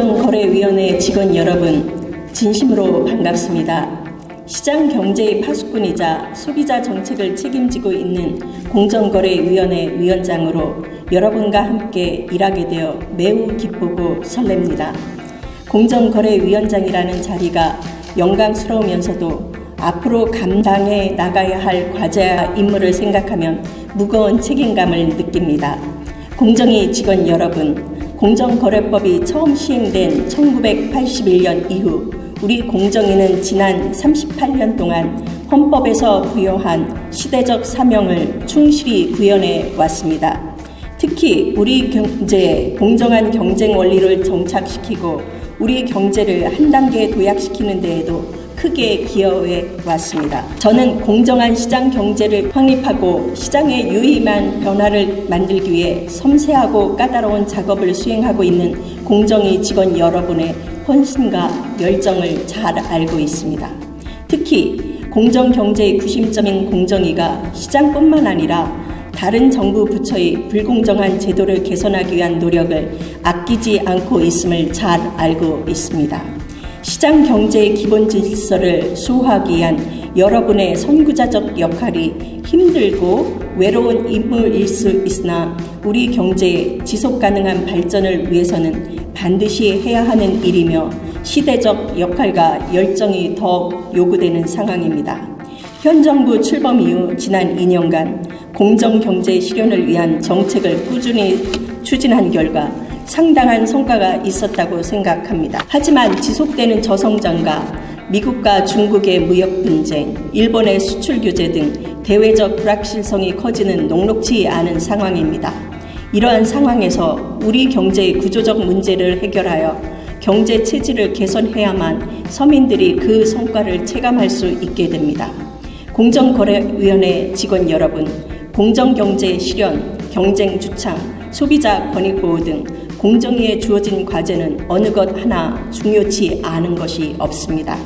공정거래위원회 직원 여러분, 진심으로 반갑습니다. 시장 경제의 파수꾼이자 소비자 정책을 책임지고 있는 공정거래위원회 위원장으로 여러분과 함께 일하게 되어 매우 기쁘고 설렙니다. 공정거래위원장이라는 자리가 영광스러우면서도 앞으로 감당해 나가야 할 과제와 임무를 생각하면 무거운 책임감을 느낍니다. 공정위 직원 여러분, 공정거래법이 처음 시행된 1981년 이후 우리 공정위는 지난 38년 동안 헌법에서 부여한 시대적 사명을 충실히 구현해 왔습니다. 특히 우리 경제에 공정한 경쟁 원리를 정착시키고 우리 경제를 한 단계 도약시키는 데에도 크게 기여해 왔습니다. 저는 공정한 시장 경제를 확립하고 시장의 유의만 변화를 만들기 위해 섬세하고 까다로운 작업을 수행하고 있는 공정위 직원 여러분의 헌신과 열정을 잘 알고 있습니다. 특히 공정 경제의 구심점인 공정위가 시장뿐만 아니라 다른 정부 부처의 불공정한 제도를 개선하기 위한 노력을 아끼지 않고 있음을 잘 알고 있습니다. 시장 경제의 기본 질서를 수호하기 위한 여러분의 선구자적 역할이 힘들고 외로운 임무일 수 있으나 우리 경제의 지속 가능한 발전을 위해서는 반드시 해야 하는 일이며 시대적 역할과 열정이 더욱 요구되는 상황입니다. 현 정부 출범 이후 지난 2년간 공정경제 실현을 위한 정책을 꾸준히 추진한 결과 상당한 성과가 있었다고 생각합니다. 하지만 지속되는 저성장과 미국과 중국의 무역 분쟁, 일본의 수출 규제 등 대외적 불확실성이 커지는 녹록지 않은 상황입니다. 이러한 상황에서 우리 경제의 구조적 문제를 해결하여 경제 체질을 개선해야만 서민들이 그 성과를 체감할 수 있게 됩니다. 공정거래위원회 직원 여러분, 공정경제 실현, 경쟁 주창, 소비자 권익 보호 등 공정위에 주어진 과제는 어느 것 하나 중요치 않은 것이 없습니다.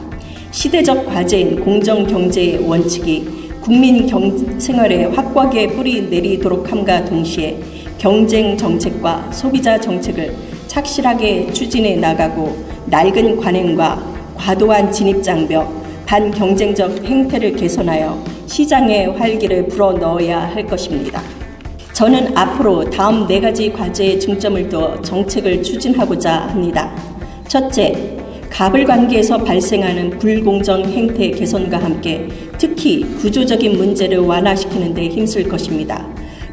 시대적 과제인 공정 경제의 원칙이 국민 경, 생활에 확고하게 뿌리 내리도록 함과 동시에 경쟁 정책과 소비자 정책을 착실하게 추진해 나가고 낡은 관행과 과도한 진입 장벽, 반경쟁적 행태를 개선하여 시장의 활기를 불어 넣어야 할 것입니다. 저는 앞으로 다음 네 가지 과제에 중점을 두어 정책을 추진하고자 합니다. 첫째, 갑을 관계에서 발생하는 불공정 행태 개선과 함께 특히 구조적인 문제를 완화시키는 데 힘쓸 것입니다.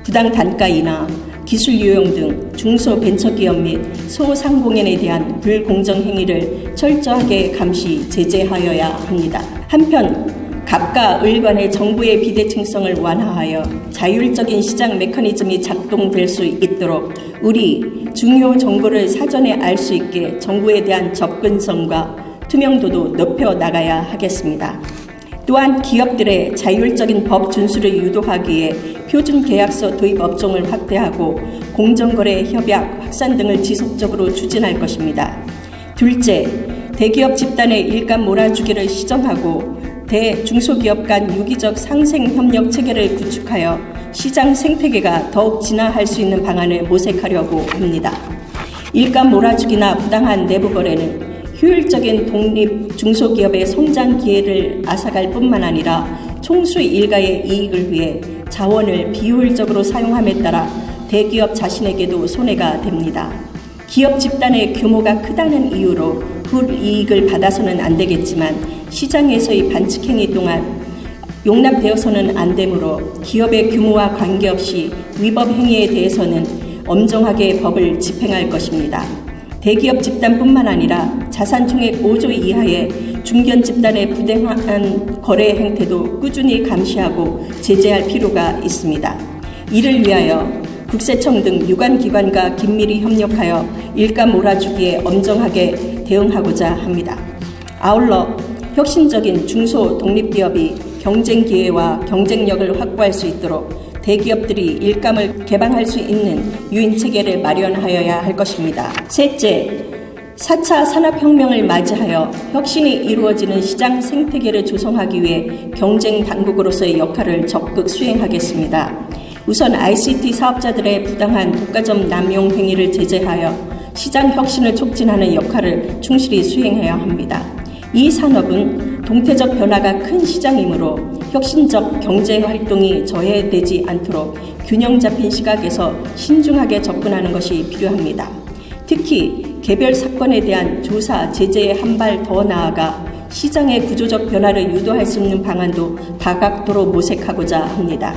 부당 단가 인하, 기술 유용 등 중소 벤처기업 및 소상공인에 대한 불공정 행위를 철저하게 감시 제재하여야 합니다. 한편 갑과 을 간의 정부의 비대칭성을 완화하여 자율적인 시장 메커니즘이 작동될 수 있도록 우리 중요 정보를 사전에 알 수 있게 정부에 대한 접근성과 투명도도 높여 나가야 하겠습니다. 또한 기업들의 자율적인 법 준수를 유도하기 위해 표준 계약서 도입 업종을 확대하고 공정거래 협약 확산 등을 지속적으로 추진할 것입니다. 둘째, 대기업 집단의 일감 몰아주기를 시정하고 대 중소기업 간 유기적 상생 협력 체계를 구축하여 시장 생태계가 더욱 진화할 수 있는 방안을 모색하려고 합니다. 일감 몰아주기나 부당한 내부 거래는 효율적인 독립 중소기업의 성장 기회를 앗아갈 뿐만 아니라 총수 일가의 이익을 위해 자원을 비효율적으로 사용함에 따라 대기업 자신에게도 손해가 됩니다. 기업 집단의 규모가 크다는 이유로 불이익을 받아서는 안 되겠지만 시장에서의 반칙행위 동안 용납되어서는 안 되므로 기업의 규모와 관계없이 위법 행위에 대해서는 엄정하게 법을 집행할 것입니다. 대기업 집단뿐만 아니라 자산 총액 5조 이하의 중견 집단의 부당한 거래 행태도 꾸준히 감시하고 제재할 필요가 있습니다. 이를 위하여 국세청 등 유관기관과 긴밀히 협력하여 일감 몰아주기에 엄정하게 대응하고자 합니다. 아울러 혁신적인 중소 독립기업이 경쟁 기회와 경쟁력을 확보할 수 있도록 대기업들이 일감을 개방할 수 있는 유인 체계를 마련하여야 할 것입니다. 셋째, 4차 산업혁명을 맞이하여 혁신이 이루어지는 시장 생태계를 조성하기 위해 경쟁 당국으로서의 역할을 적극 수행하겠습니다. 우선 ICT 사업자들의 부당한 독과점 남용 행위를 제재하여 시장 혁신을 촉진하는 역할을 충실히 수행해야 합니다. 이 산업은 동태적 변화가 큰 시장이므로 혁신적 경제 활동이 저해되지 않도록 균형 잡힌 시각에서 신중하게 접근하는 것이 필요합니다. 특히 개별 사건에 대한 조사, 제재에 한 발 더 나아가 시장의 구조적 변화를 유도할 수 있는 방안도 다각도로 모색하고자 합니다.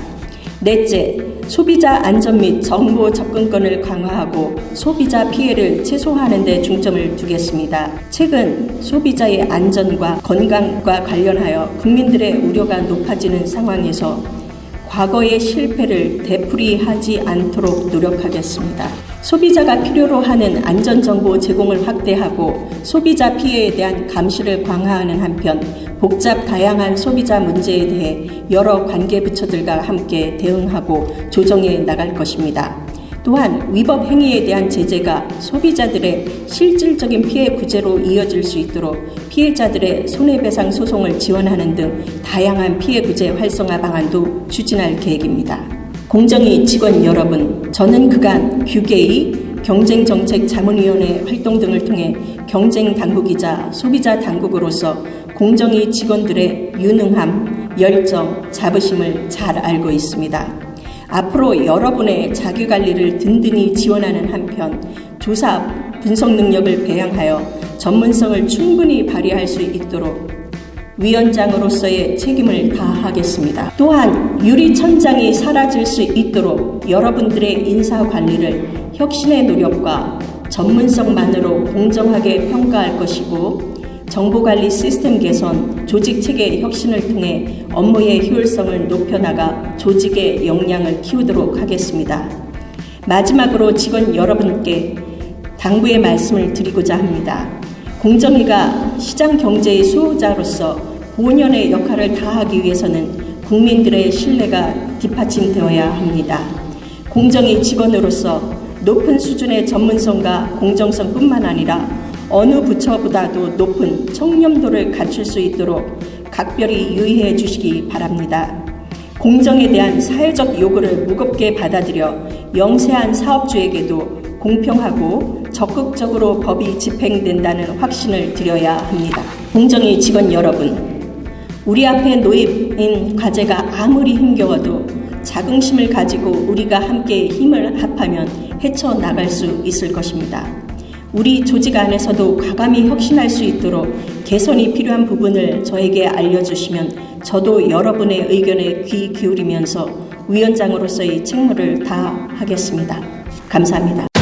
넷째, 소비자 안전 및 정보 접근권을 강화하고 소비자 피해를 최소화하는 데 중점을 두겠습니다. 최근 소비자의 안전과 건강과 관련하여 국민들의 우려가 높아지는 상황에서 과거의 실패를 되풀이하지 않도록 노력하겠습니다. 소비자가 필요로 하는 안전정보 제공을 확대하고 소비자 피해에 대한 감시를 강화하는 한편 복잡 다양한 소비자 문제에 대해 여러 관계 부처들과 함께 대응하고 조정해 나갈 것입니다. 또한 위법 행위에 대한 제재가 소비자들의 실질적인 피해 구제로 이어질 수 있도록 피해자들의 손해배상 소송을 지원하는 등 다양한 피해 구제 활성화 방안도 추진할 계획입니다. 공정위 직원 여러분, 저는 그간 규계위 경쟁정책 자문위원회 활동 등을 통해 경쟁 당국이자 소비자 당국으로서 공정위 직원들의 유능함, 열정, 자부심을 잘 알고 있습니다. 앞으로 여러분의 자기 관리를 든든히 지원하는 한편 조사 분석 능력을 배양하여 전문성을 충분히 발휘할 수 있도록 위원장으로서의 책임을 다하겠습니다. 또한 유리천장이 사라질 수 있도록 여러분들의 인사 관리를 혁신의 노력과 전문성만으로 공정하게 평가할 것이고 정보관리 시스템 개선, 조직 체계 혁신을 통해 업무의 효율성을 높여나가 조직의 역량을 키우도록 하겠습니다. 마지막으로 직원 여러분께 당부의 말씀을 드리고자 합니다. 공정위가 시장 경제의 수호자로서 본연의 역할을 다하기 위해서는 국민들의 신뢰가 뒷받침되어야 합니다. 공정위 직원으로서 높은 수준의 전문성과 공정성뿐만 아니라 어느 부처보다도 높은 청렴도를 갖출 수 있도록 각별히 유의해 주시기 바랍니다. 공정에 대한 사회적 요구를 무겁게 받아들여 영세한 사업주에게도 공평하고 적극적으로 법이 집행된다는 확신을 드려야 합니다. 공정위 직원 여러분, 우리 앞에 놓인 과제가 아무리 힘겨워도 자긍심을 가지고 우리가 함께 힘을 합하면 헤쳐나갈 수 있을 것입니다. 우리 조직 안에서도 과감히 혁신할 수 있도록 개선이 필요한 부분을 저에게 알려주시면 저도 여러분의 의견에 귀 기울이면서 위원장으로서의 책무를 다하겠습니다. 감사합니다.